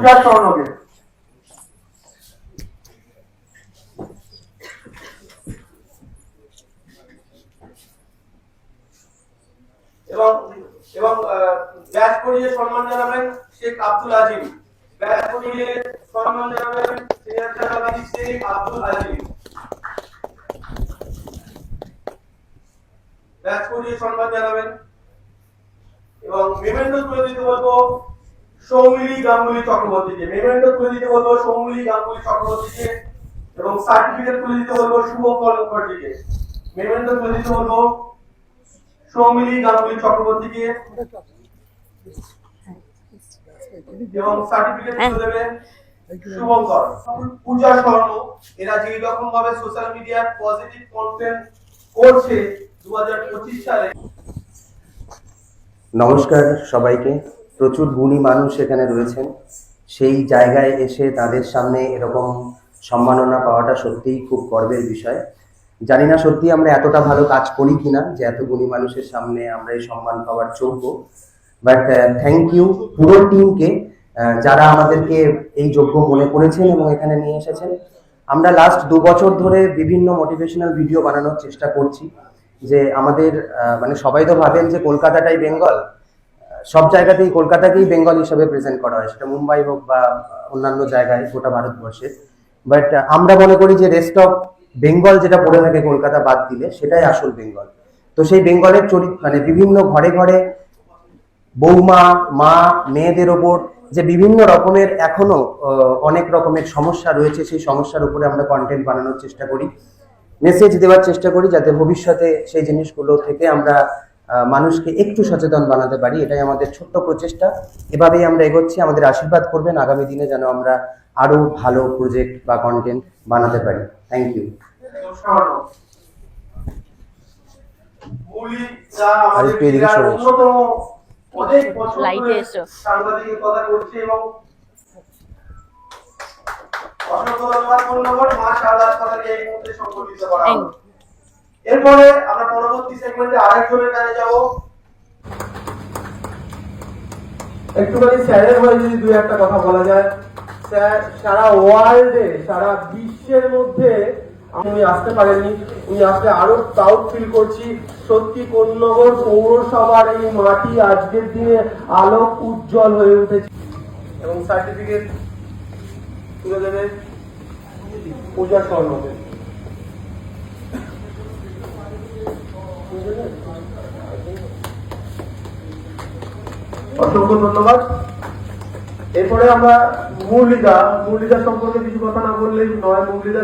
পূজা স্বর্ণকে এবং এবং ব্যাচ পড়িয়ে সম্মান জানাবেন শেখ আব্দুল আজিম। ব্যাচ পড়িয়ে সম্মান জানাবেন সম্মান জানাবেন। এবং তুলে দিতে বলব সৌমিলি গাঙ্গুলি চক্রবর্তীকে। মেমেন্টো তুলে দিতে বলব সৌমিলি গাঙ্গুলি চক্রবর্তীকে এবং সার্টিফিকেট তুলে দিতে বলব শুভঙ্কর মুখার্জিকে মেমেন্টো তুলে দিতে বলব সৌমিলি গাঙ্গুলি চক্রবর্তীকে। এবং সার্টিফিকেট তুলে দেবে শুভঙ্কর। পূজা স্বর্ণ এরা যেই রকম ভাবে সোশ্যাল মিডিয়ার পজিটিভ কন্টেন্ট করছে দু হাজার পঁচিশ সালে। নমস্কার সবাইকে। প্রচুর গুণী মানুষ এখানে রয়েছেন। সেই জায়গায় এসে তাদের সামনে এরকম সম্মাননা পাওয়াটা সত্যিই খুব গর্বের বিষয়। জানি না সত্যি আমরা এতটা ভালো কাজ করি কিনা যে এত গুণী মানুষের সামনে আমরা এই সম্মান পাওয়ার যোগ্য। বাট থ্যাংক ইউ পুরো টিমকে যারা আমাদেরকে এই যোগ্য মনে করেছেন এবং এখানে নিয়ে এসেছেন। আমরা লাস্ট দু বছর ধরে বিভিন্ন মোটিভেশনাল ভিডিও বানানোর চেষ্টা করছি। যে আমাদের মানে সবাই তো ভাবেন যে কলকাতাটাই বেঙ্গল। সব জায়গাতেই কলকাতাকেই বেঙ্গল হিসেবে প্রেজেন্ট করা হয়। সেটা মুম্বাই হোক বা অন্যান্য জায়গায় গোটা ভারতবর্ষে। বাট আমরা মনে করি যে রেস্ট অফ বেঙ্গল যেটা পড়ে থাকে কলকাতা বাদ দিলে, সেটাই আসল বেঙ্গল তো সেই বেঙ্গলের চরিত্র মানে বিভিন্ন ঘরে ঘরে বৌমা, মা, মেয়েদের ওপর যে বিভিন্ন রকমের এখনও অনেক রকমের সমস্যা রয়েছে, সেই সমস্যার উপরে আমরা কন্টেন্ট বানানোর চেষ্টা করি। মেসেজ দেওয়ার চেষ্টা করি যাতে ভবিষ্যতে সেই জিনিসগুলো থেকে আমরা মানুষকে একটু সচেতন বানাতে পারি এটাই আমাদের ছোট্ট প্রচেষ্টা। এভাবেই আমরা এগোচ্ছি আমাদের আশীর্বাদ করবেন আগামী দিনে যেন আমরা আরও ভালো প্রজেক্ট বা কন্টেন্ট বানাতে পারি। থ্যাংক ইউ অসংখ্য ধন্যবাদ ধন্যবাদ মা সারদা হাসপাতালকে এই মুহূর্তে সংগঠিত করা। এরপরে আমরা পরবর্তী সেগমেন্টে আরেকজনের কাছে যাব। একটুখানি স্যারের হয়ে যদি দুই একটা কথা বলা যায়। স্যার, সারা ওয়ার্ল্ডে, সারা বিশ্বের মধ্যে উনি আসতে পারেননি উনি আসতে আরও প্রাউড ফিল করছি। সত্যি কোন্নগর পৌরসভার এই মাটি আজকের দিনে আলোক উজ্জ্বল হয়ে উঠেছে। এবং সার্টিফিকেট তুলে দেবে। পূজা স্বর্ণকে। অসংখ্য ধন্যবাদ। এরপরে আমরা মুরলিদা মুরলিদা সম্পর্কে কিছু কথা না বললেই নয় মুরলিদা